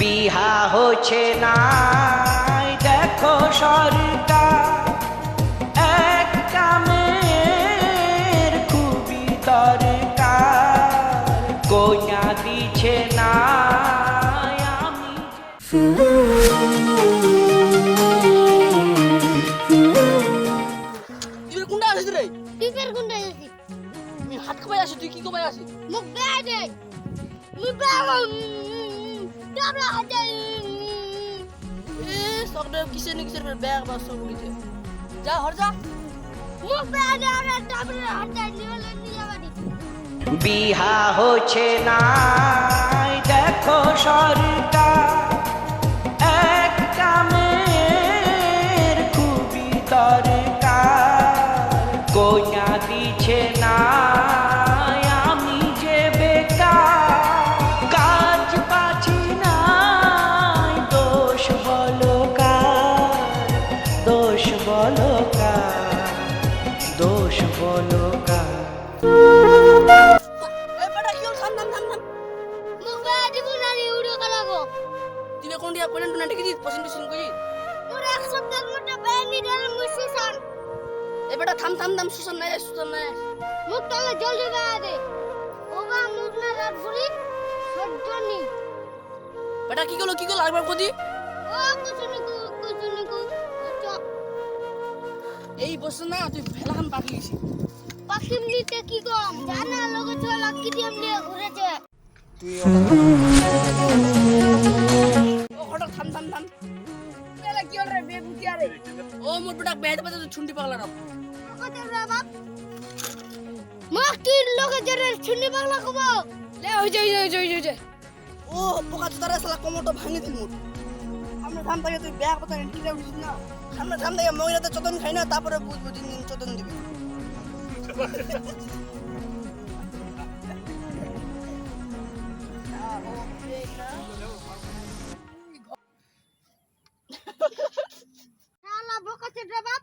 বিহা হচ্ছে না দেখো সরকার একটা মেয়ের খুবই দরকার। কন্যা দিচ্ছে না হাত খাবাই আসিস তুই কি আসিস? মুখ বেড়ে দে। মুখ বেড়ে যা হর যা মুখ বেড়ে দে আর ডাবলা হাতে নিয়ে নিয়ে যাবানি বিহা হচ্ছে না দেখো সরকার একটা মেয়ের খুবই দরকার রে উড়ো কালাগো তুই কোন দিয়া কোন টুনা টিকে দিস পছন্দ পছন্দ করি তোর এক সপ্তাহের মধ্যে বেড়ে নি ধরে সান এ বেটা থাম থাম থাম সুসন নাই সুসন নাই। মুখ তাহলে জলদি বেড়ে দে। ওবা মুখ না রাত ভরি সহ্য নি। বেটা কি করল? কি করল? একবার কদি ও কিছু নি কিছু নি এই বছর না তুই ফেলাখান পাকি গেছি পাখি নিতে কি কম জানা লোকে চলা কি দিয়ে নিয়ে ঘুরেছে? ও হঠাৎ থাম থাম থাম। এলা কি হল রে বে বুতিয়া রে ও মোর বেটা বেদ বাজে তো ছুন্টি পাগলা রাখ কত রে বাপ। মুখ কি লোকে জরে ছুনি বাংলা কবো? লে ওই যে ওই যে ওই যে ও পোকা চোদারে সালা কোমরটা ভাঙে দিল মোর। সামনে থাম থাকে তুই ব্যাগ কথা কিনে উঠিস না সামনে থাম থাকে মহিলাতে চতন খাই না, তারপরে বুঝব তিন দিন চতন দিবি Salah buka cedera bab.